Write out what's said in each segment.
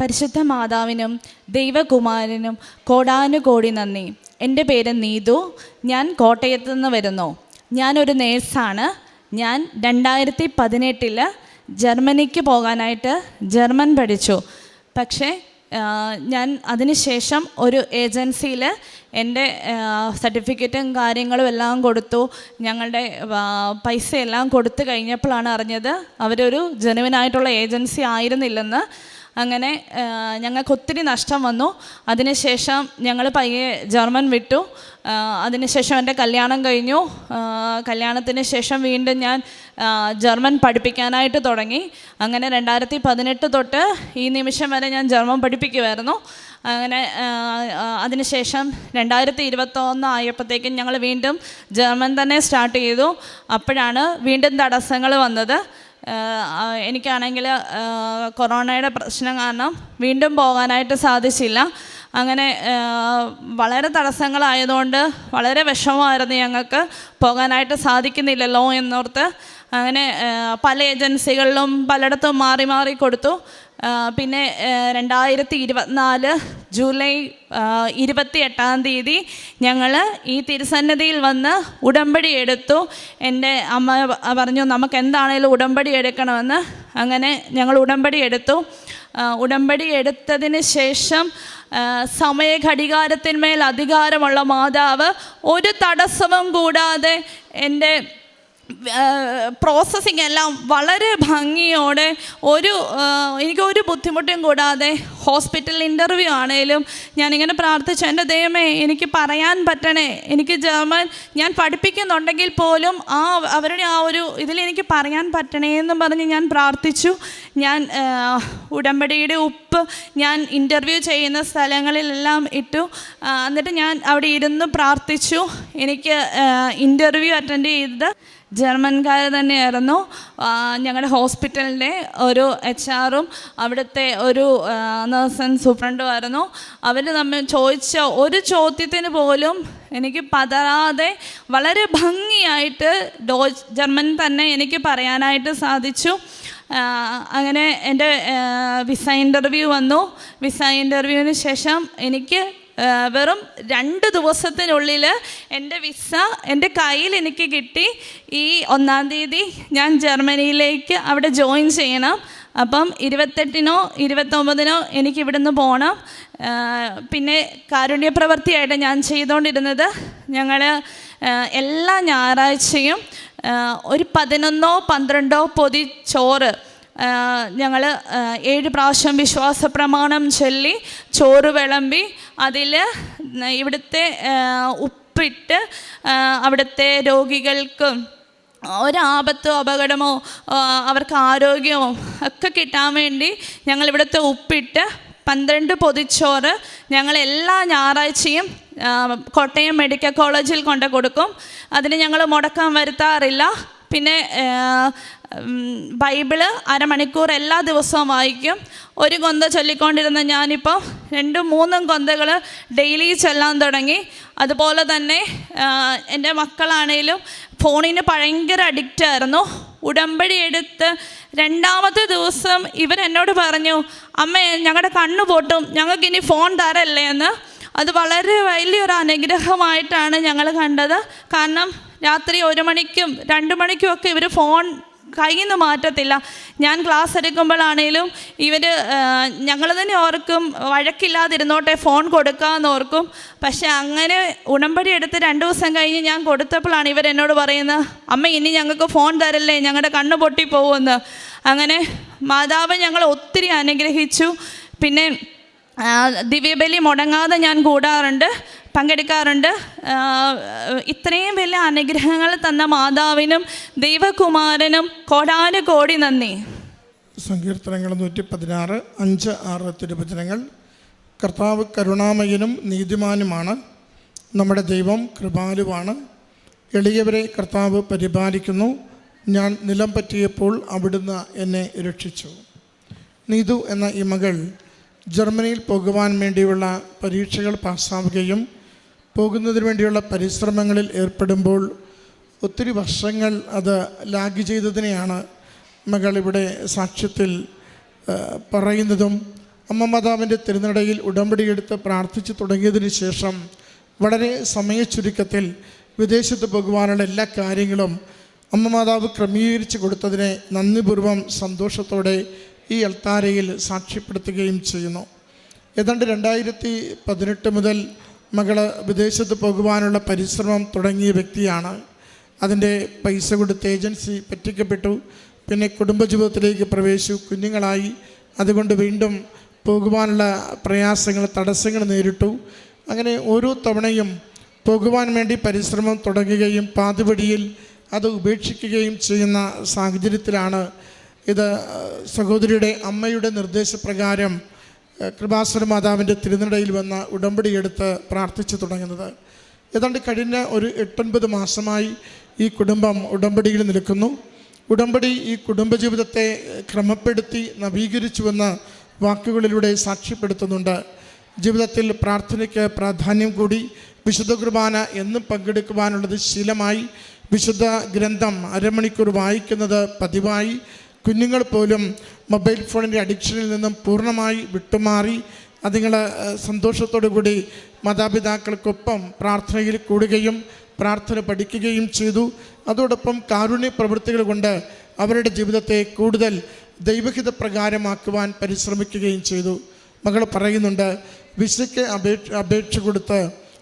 പരിശുദ്ധ മാതാവിനും ദൈവകുമാരനും കോടാനുകോടി നന്ദി. എന്റെ പേര് നീതു. ഞാൻ കോട്ടയത്ത് നിന്ന് വരുന്നു. ഞാനൊരു നേഴ്സാണ്. ഞാൻ രണ്ടായിരത്തി പതിനെട്ടിൽ ജർമ്മനിക്ക് പോകാനായിട്ട് ജർമ്മൻ പഠിച്ചു. പക്ഷേ ഞാൻ അതിനുശേഷം ഒരു ഏജൻസിയിൽ എന്റെ സർട്ടിഫിക്കറ്റും കാര്യങ്ങളും എല്ലാം കൊടുത്തു. ഞങ്ങളുടെ പൈസയെല്ലാം കൊടുത്തു കഴിഞ്ഞപ്പോഴാണ് അറിഞ്ഞത് അവരൊരു ജനുവിനായിട്ടുള്ള ഏജൻസി ആയിരുന്നില്ലെന്ന്. അങ്ങനെ ഞങ്ങൾക്ക് ഒത്തിരി നഷ്ടം വന്നു. അതിനുശേഷം ഞങ്ങൾ പയ്യെ ജർമ്മൻ വിട്ടു. അതിനുശേഷം എന്റെ കല്യാണം കഴിഞ്ഞു. കല്യാണത്തിന് ശേഷം വീണ്ടും ഞാൻ ജർമ്മൻ പഠിപ്പിക്കാനായിട്ട് തുടങ്ങി. അങ്ങനെ രണ്ടായിരത്തി പതിനെട്ട് തൊട്ട് ഈ നിമിഷം വരെ ഞാൻ ജർമ്മൻ പഠിപ്പിക്കുമായിരുന്നു അങ്ങനെ അതിനുശേഷം രണ്ടായിരത്തി ഇരുപത്തൊന്ന് ആയപ്പോഴത്തേക്കും ഞങ്ങൾ വീണ്ടും ജർമ്മൻ തന്നെ സ്റ്റാർട്ട് ചെയ്തു. അപ്പോഴാണ് വീണ്ടും തടസ്സങ്ങൾ വന്നത്. എനിക്കാണെങ്കിൽ കൊറോണയുടെ പ്രശ്നം കാരണം വീണ്ടും പോകാനായിട്ട് സാധിച്ചില്ല. അങ്ങനെ വളരെ തടസ്സങ്ങളായതുകൊണ്ട് വളരെ വിഷമമായിരുന്നു ഞങ്ങൾക്ക് പോകാനായിട്ട് സാധിക്കുന്നില്ലല്ലോ എന്നോർത്ത്. അങ്ങനെ പല ഏജൻസികളിലും പലയിടത്തും മാറി മാറി കൊടുത്തു. പിന്നെ രണ്ടായിരത്തി ഇരുപത്തിനാല് ജൂലൈ ഇരുപത്തി എട്ടാം തീയതി ഞങ്ങൾ ഈ തിരുസന്നിധിയിൽ വന്ന് ഉടമ്പടി എടുത്തു. എന്റെ അമ്മ പറഞ്ഞു നമുക്ക് എന്താണേലും ഉടമ്പടി എടുക്കണമെന്ന്. അങ്ങനെ ഞങ്ങൾ ഉടമ്പടി എടുത്തു. ഉടമ്പടി എടുത്തതിന് ശേഷം സമയ സമയഘടികാരത്തിന്മേൽ അധികാരമുള്ള മാതാവ് ഒരു തടസ്സവും കൂടാതെ എന്റെ പ്രോസസ്സിങ് എല്ലാം വളരെ ഭംഗിയോടെ ഒരു എനിക്ക് ഒരു ബുദ്ധിമുട്ടും കൂടാതെ ഹോസ്പിറ്റൽ ഇന്റർവ്യൂ ആണേലും ഞാനിങ്ങനെ പ്രാർത്ഥിച്ചു എന്റെ ദൈവമേ എനിക്ക് പറയാൻ പറ്റണേ. എനിക്ക് ജർമ്മൻ ഞാൻ പഠിപ്പിക്കുന്നുണ്ടെങ്കിൽ പോലും ആ അവരുടെ ആ ഒരു ഇതിൽ എനിക്ക് പറയാൻ പറ്റണേ എന്ന് പറഞ്ഞ് ഞാൻ പ്രാർത്ഥിച്ചു. ഞാൻ ഉടമ്പടിയുടെ ഉപ്പ് ഞാൻ ഇന്റർവ്യൂ ചെയ്യുന്ന സ്ഥലങ്ങളിലെല്ലാം ഇട്ടു. എന്നിട്ട് ഞാൻ അവിടെ ഇരുന്ന് പ്രാർത്ഥിച്ചു. എനിക്ക് ഇന്റർവ്യൂ അറ്റൻഡ് ചെയ്തത് ജർമ്മൻകാർ തന്നെയായിരുന്നു. ഞങ്ങളുടെ ഹോസ്പിറ്റലിന്റെ ഒരു എച്ച് ആറും അവിടുത്തെ ഒരു നേഴ്സൻ സൂപ്രണ്ടുമായിരുന്നു അവർ തമ്മിൽ ചോദിച്ച ഒരു ചോദ്യത്തിന് പോലും എനിക്ക് പതറാതെ വളരെ ഭംഗിയായിട്ട് ഡോ ജർമ്മൻ തന്നെ എനിക്ക് പറയാനായിട്ട് സാധിച്ചു. അങ്ങനെ എന്റെ വിസ ഇന്റർവ്യൂ വന്നു. വിസ ഇന്റർവ്യൂവിന് ശേഷം എനിക്ക് വെറും രണ്ട് ദിവസത്തിനുള്ളിൽ എന്റെ വിസ എന്റെ കയ്യിൽ എനിക്ക് കിട്ടി. ഈ ഒന്നാം തീയതി ഞാൻ ജർമ്മനിയിലേക്ക് അവിടെ ജോയിൻ ചെയ്യണം. അപ്പം ഇരുപത്തെട്ടിനോ ഇരുപത്തൊമ്പതിനോ എനിക്ക് ഇവിടുന്ന് പോകണം പിന്നെ കാരുണ്യപ്രവർത്തിയായിട്ട് ഞാൻ ചെയ്തുകൊണ്ടിരുന്നത് ഞങ്ങൾ എല്ലാ ഞായറാഴ്ചയും ഒരു പതിനൊന്നോ പന്ത്രണ്ടോ പൊതി ചോറ് ഞങ്ങൾ ഏഴ് പ്രാവശ്യം വിശ്വാസ പ്രമാണം ചൊല്ലി ചോറ് വിളമ്പി അതിൽ ഇവിടുത്തെ ഉപ്പിട്ട് അവിടുത്തെ രോഗികൾക്കും ഒരാപത്തോ അപകടമോ അവർക്ക് ആരോഗ്യമോ ഒക്കെ കിട്ടാൻ വേണ്ടി ഞങ്ങൾ ഇവിടുത്തെ ഉപ്പിട്ട് പന്ത്രണ്ട് പൊതിച്ചോറ് ഞങ്ങൾ എല്ലാ ഞായറാഴ്ചയും കോട്ടയം മെഡിക്കൽ കോളേജിൽ കൊണ്ട് കൊടുക്കും. അതിന് ഞങ്ങൾ മുടക്കം വരുത്താറില്ല. പിന്നെ ബൈബിൾ അരമണിക്കൂർ എല്ലാ ദിവസവും വായിക്കും. ഒരു കൊന്ത ചൊല്ലിക്കൊണ്ടിരുന്ന ഞാനിപ്പോൾ രണ്ടും മൂന്നും കൊന്തകൾ ഡെയിലി ചൊല്ലാൻ തുടങ്ങി. അതുപോലെ തന്നെ എന്റെ മക്കളാണേലും ഫോണിന് ഭയങ്കര അഡിക്റ്റ് ആയിരുന്നു. ഉടമ്പടി എടുത്ത് രണ്ടാമത്തെ ദിവസം ഇവരെന്നോട് പറഞ്ഞു അമ്മേ ഞങ്ങളുടെ കണ്ണു പൊട്ടും ഞങ്ങൾക്കിനി ഫോൺ തരല്ലേ? എന്ന്. അത് വളരെ വലിയൊരു അനുഗ്രഹമായിട്ടാണ് ഞങ്ങൾ കണ്ടത്. കാരണം രാത്രി ഒരു മണിക്കും രണ്ട് മണിക്കും ഒക്കെ ഇവർ ഫോൺ കയ്യിൽ നിന്ന് മാറ്റത്തില്ല. ഞാൻ ക്ലാസ് എടുക്കുമ്പോഴാണേലും ഇവർ ഞങ്ങൾ തന്നെ ഓർക്കും വഴക്കില്ലാതിരുന്നോട്ടെ ഫോൺ കൊടുക്കാമെന്ന് ഓർക്കും. പക്ഷെ അങ്ങനെ ഉടമ്പടി എടുത്ത് രണ്ട് ദിവസം കഴിഞ്ഞ് ഞാൻ കൊടുത്തപ്പോഴാണ് ഇവരെന്നോട് പറയുന്നത് അമ്മ ഇനി ഞങ്ങൾക്ക് ഫോൺ തരല്ലേ ഞങ്ങളുടെ കണ്ണ് പൊട്ടിപ്പോകുമെന്ന് അങ്ങനെ മാതാവ് ഞങ്ങൾ ഒത്തിരി അനുഗ്രഹിച്ചു. പിന്നെ ദിവ്യബലി മുടങ്ങാതെ ഞാൻ കൂടാറുണ്ട്. പങ്കെടുക്കാറുണ്ട്. ഇത്രയും വലിയ അനുഗ്രഹങ്ങൾ തന്ന മാതാവിനും ദൈവകുമാരനും കോടാനുകോടി നന്ദി. സങ്കീർത്തനങ്ങൾ നൂറ്റി പതിനാറ് അഞ്ച് ആറ് തിരുവചനങ്ങൾ. കർത്താവ് കരുണാമയനും നീതിമാനുമാണ്. നമ്മുടെ ദൈവം കൃപാലുവാണ്. എളിയവരെ കർത്താവ് പരിപാലിക്കുന്നു. ഞാൻ നിലം പറ്റിയപ്പോൾ അവിടുന്ന് എന്നെ രക്ഷിച്ചു. നീതു എന്ന ഈ മകൾ ജർമ്മനിയിൽ പോകുവാൻ വേണ്ടിയുള്ള പരീക്ഷകൾ പാസ്സാവുകയും പോകുന്നതിന് വേണ്ടിയുള്ള പരിശ്രമങ്ങളിൽ ഏർപ്പെടുമ്പോൾ ഒത്തിരി വർഷങ്ങൾ അത് ലാഗ് ചെയ്തതിനെയാണ് മകൾ ഇവിടെ സാക്ഷ്യത്തിൽ പറയുന്നതും അമ്മ മാതാവിന്റെ തിരുനടയിൽ ഉടമ്പടിയെടുത്ത് പ്രാർത്ഥിച്ചു തുടങ്ങിയതിന് ശേഷം വളരെ സമയച്ചുരുക്കത്തിൽ വിദേശത്ത് പോകുവാനുള്ള എല്ലാ കാര്യങ്ങളും അമ്മ മാതാവ് ക്രമീകരിച്ച് കൊടുത്തതിനെ നന്ദിപൂർവം സന്തോഷത്തോടെ ഈ അൾത്താരയിൽ സാക്ഷ്യപ്പെടുത്തുകയും ചെയ്യുന്നു. ഏതാണ്ട് രണ്ടായിരത്തി പതിനെട്ട് മുതൽ മകൾ വിദേശത്ത് പോകുവാനുള്ള പരിശ്രമം തുടങ്ങിയ വ്യക്തിയാണ്. അതിന്റെ പൈസ കൊടുത്ത് ഏജൻസി പറ്റിക്കപ്പെട്ടു. പിന്നെ കുടുംബജീവിതത്തിലേക്ക് പ്രവേശിച്ചു. കുഞ്ഞുങ്ങളായി. അതുകൊണ്ട് വീണ്ടും പോകുവാനുള്ള പ്രയാസങ്ങൾ തടസ്സങ്ങൾ നേരിട്ടു. അങ്ങനെ ഓരോ തവണയും പോകുവാൻ വേണ്ടി പരിശ്രമം തുടങ്ങുകയും പാതിവടിയിൽ അത് ഉപേക്ഷിക്കുകയും ചെയ്യുന്ന സാഹചര്യത്തിലാണ് ഇത് സഹോദരിയുടെ അമ്മയുടെ നിർദ്ദേശപ്രകാരം കൃപാസന മാതാവിന്റെ തിരുനടയിൽ വന്ന ഉടമ്പടിയെടുത്ത് പ്രാർത്ഥിച്ചു തുടങ്ങുന്നത്. ഏതാണ്ട് കഴിഞ്ഞ ഒരു എട്ടൊൻപത് മാസമായി ഈ കുടുംബം ഉടമ്പടിയിൽ നിൽക്കുന്നു. ഉടമ്പടി ഈ കുടുംബജീവിതത്തെ ജീവിതത്തെ ക്രമപ്പെടുത്തി നവീകരിച്ചുവെന്ന് വാക്കുകളിലൂടെ സാക്ഷ്യപ്പെടുത്തുന്നുണ്ട്. ജീവിതത്തിൽ പ്രാർത്ഥനയ്ക്ക് പ്രാധാന്യം കൂടി വിശുദ്ധ കുർബാന എന്നും പങ്കെടുക്കുവാനുള്ളത് ശീലമായി വിശുദ്ധ ഗ്രന്ഥം അരമണിക്കൂർ വായിക്കുന്നത് പതിവായി കുഞ്ഞുങ്ങൾ പോലും മൊബൈൽ ഫോണിന്റെ അഡിക്ഷനിൽ നിന്നും പൂർണമായി വിട്ടുമാറി അതുങ്ങൾ സന്തോഷത്തോടു കൂടി മാതാപിതാക്കൾക്കൊപ്പം പ്രാർത്ഥനയിൽ കൂടുകയും പ്രാർത്ഥന പഠിക്കുകയും ചെയ്തു. അതോടൊപ്പം കാരുണ്യ പ്രവൃത്തികൾ കൊണ്ട് അവരുടെ ജീവിതത്തെ കൂടുതൽ ദൈവഹിത പ്രകാരമാക്കുവാൻ പരിശ്രമിക്കുകയും ചെയ്തു. മകൾ പറയുന്നുണ്ട് വിസയ്ക്ക് അപേക്ഷ അപേക്ഷ കൊടുത്ത്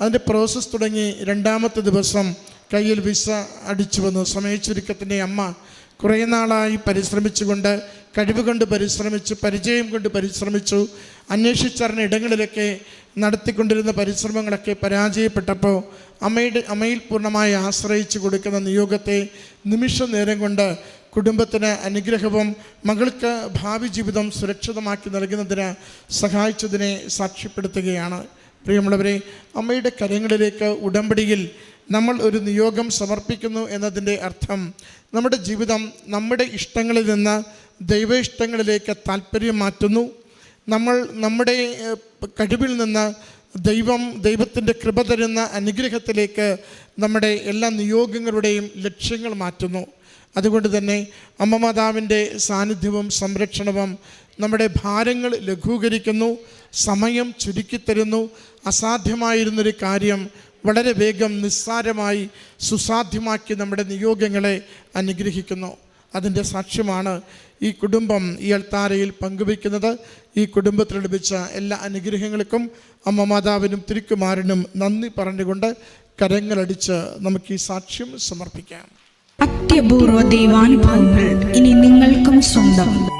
അതിന്റെ പ്രോസസ്സ് തുടങ്ങി രണ്ടാമത്തെ ദിവസം കയ്യിൽ വിസ അടിച്ചു വന്നു. സമയച്ചുരുക്കത്തിന്റെ അമ്മ കുറേ നാളായി പരിശ്രമിച്ചുകൊണ്ട് കഴിവ് കൊണ്ട് പരിശ്രമിച്ചു പരിചയം കൊണ്ട് പരിശ്രമിച്ചു അന്വേഷിച്ചറിഞ്ഞ ഇടങ്ങളിലൊക്കെ നടത്തിക്കൊണ്ടിരുന്ന പരിശ്രമങ്ങളൊക്കെ പരാജയപ്പെട്ടപ്പോൾ അമ്മയുടെ അമ്മയിൽ പൂർണമായി ആശ്രയിച്ചു കൊടുക്കുന്ന നിയോഗത്തെ നിമിഷ നേരം കൊണ്ട് കുടുംബത്തിന് അനുഗ്രഹവും മകൾക്ക് ഭാവി ജീവിതം സുരക്ഷിതമാക്കി നൽകുന്നതിന് സഹായിച്ചതിനെ സാക്ഷ്യപ്പെടുത്തുകയാണ്. പ്രിയമുള്ളവരെ അമ്മയുടെ കരങ്ങളിലേക്ക് ഉടമ്പടിയിൽ നമ്മൾ ഒരു നിയോഗം സമർപ്പിക്കുന്നു എന്നതിന്റെ അർത്ഥം നമ്മുടെ ജീവിതം നമ്മുടെ ഇഷ്ടങ്ങളിൽ നിന്ന് ദൈവ ഇഷ്ടങ്ങളിലേക്ക് താല്പര്യം മാറ്റുന്നു. നമ്മൾ നമ്മുടെ കഴിവിൽ നിന്ന് ദൈവം ദൈവത്തിന്റെ കൃപ തരുന്ന അനുഗ്രഹത്തിലേക്ക് നമ്മുടെ എല്ലാ നിയോഗങ്ങളുടെയും ലക്ഷ്യങ്ങൾ മാറ്റുന്നു. അതുകൊണ്ട് തന്നെ അമ്മ മാതാവിന്റെ സാന്നിധ്യവും സംരക്ഷണവും നമ്മുടെ ഭാരങ്ങൾ ലഘൂകരിക്കുന്നു സമയം ചുരുക്കിത്തരുന്നു. അസാധ്യമായിരുന്നൊരു കാര്യം വളരെ വേഗം നിസ്സാരമായി സുസാധ്യമാക്കി നമ്മുടെ നിയോഗങ്ങളെ അനുഗ്രഹിക്കുന്നു. അതിന്റെ സാക്ഷ്യമാണ് ഈ കുടുംബം ഈ അൾത്താരയിൽ പങ്കുവയ്ക്കുന്നത്. ഈ കുടുംബത്തിൽ ലഭിച്ച എല്ലാ അനുഗ്രഹങ്ങൾക്കും അമ്മ മാതാവിനും തിരുക്കുമാരനും നന്ദി പറഞ്ഞുകൊണ്ട് കരങ്ങളടിച്ച് നമുക്ക് ഈ സാക്ഷ്യം സമർപ്പിക്കാം. അത്യപൂർവ ദൈവാനുഭവങ്ങൾ ഇനി നിങ്ങൾക്കും സ്വന്തം.